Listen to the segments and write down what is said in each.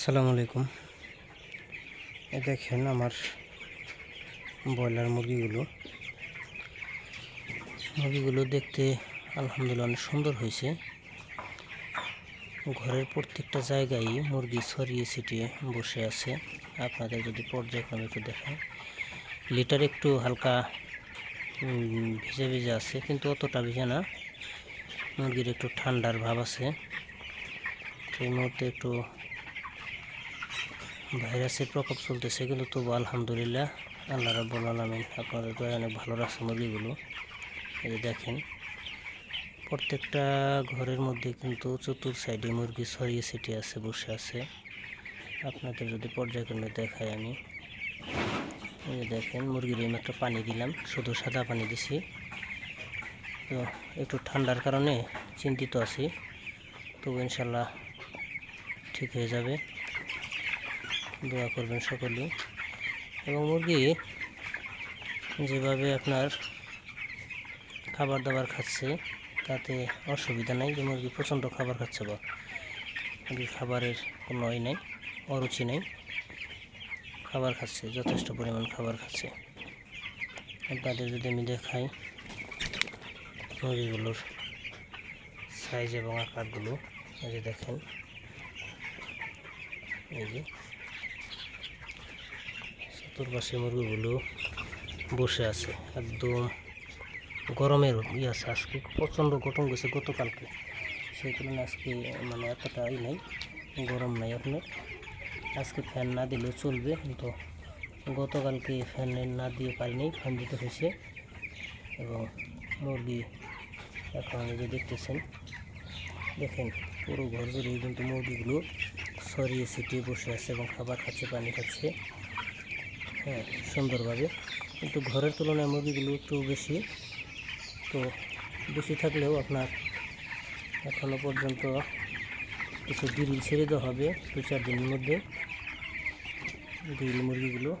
আসসালামু আলাইকুম। এ দেখেন আমার ব্রয়লার মুরগিগুলো। মুরগিগুলো দেখতে আলহামদুলিল্লাহ অনেক সুন্দর হয়েছে। ঘরের প্রত্যেকটা জায়গায় মুরগি ছড়িয়ে ছিটিয়ে বসে আছে। আপনাদের যদি পর্যায়ক্রমে একটু দেখেন লিটার একটু হালকা ভিজে ভিজে আছে, কিন্তু অতটা ভিজে না। মুরগির একটু ঠান্ডার ভাব আছে। এই মুহূর্তে একটু ভাইরাসের প্রকোপ চলতেছে কিন্তু তবু আলহামদুলিল্লাহ আল্লাহ রাব্বুল আলামিন আপনাদের দয়া অনেক ভালো রাখছে মুরগিগুলো। এই দেখেন, প্রত্যেকটা ঘরের মধ্যে কিন্তু চতুর সাইডে মুরগি ছড়িয়ে ছিটিয়ে আছে, বসে আছে। আপনাদের যদি পর্যায়ক্রমে দেখাই আমি। এই দেখেন, মুরগির মাত্র পানি দিলাম, শুধু সাদা পানি দিছি। তো একটু ঠান্ডার কারণে চিন্তিত আছি, তবু ইনশাল্লাহ ঠিক হয়ে যাবে। দোয়া করবেন সকলেই এবং মুরগি যেভাবে আপনার খাবার দাবার খাচ্ছে, তাতে অসুবিধা নাই যে মুরগি প্রচণ্ড খাবার খাচ্ছে বা মুরগির খাবারের কোনো ই নেই, অরুচি নেই। খাবার খাচ্ছে, যথেষ্ট পরিমাণ খাবার খাচ্ছে। আপনাদের যদি আমি দেখাই মুরগিগুলোর সাইজ এবং আকারগুলো, এই যে দেখেন। এই যে চতুর্পাশে মুরগিগুলো বসে আছে। একদম গরমের ই আছে। আজকে প্রচণ্ড গঠন গেছে গতকালকে। সেই তুলনায় আজকে মানে এতটা ই নেই, গরম নাই আপনার। আজকে ফ্যান না দিলেও চলবে, কিন্তু গতকালকে ফ্যান না দিয়ে পারিনি, ফ্যান দিতে হয়েছে। এবং মুরগি এখন যে দেখতেছেন, দেখেন পুরো ঘর জুড়ে কিন্তু মুরগিগুলো ছড়িয়ে ছিটিয়ে বসে আছে এবং খাবার খাচ্ছে, পানি খাচ্ছে। হ্যাঁ সুন্দরভাবে। কিন্তু ঘরের তুলনায় মুরগিগুলো একটু বেশি। তো বেশি থাকলেও আপনার এখনও পর্যন্ত কিছু ডিল ছেড়ে দেওয়া হবে দু চার দিনের মধ্যে। ডিল মুরগিগুলো।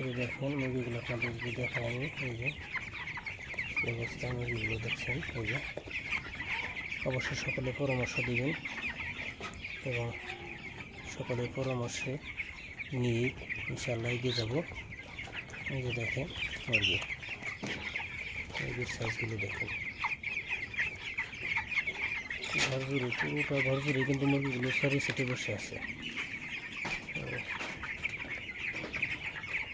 এই দেখেন, মুরগিগুলো আপনাদের যদি আমি এই যে অবস্থায় মুরগিগুলো দেখছেন। এই যে অবশ্যই সকলে পরামর্শ দেবেন এবং সকলের পরামর্শে নিয়ে ইনশাল্লাহ এগিয়ে যাব। এই যে দেখেন মুরগি মুরগির সাইজগুলো দেখেন। ঘর পুরোটা ঘর কিন্তু মুরগিগুলো সারি সেটে বসে আছে।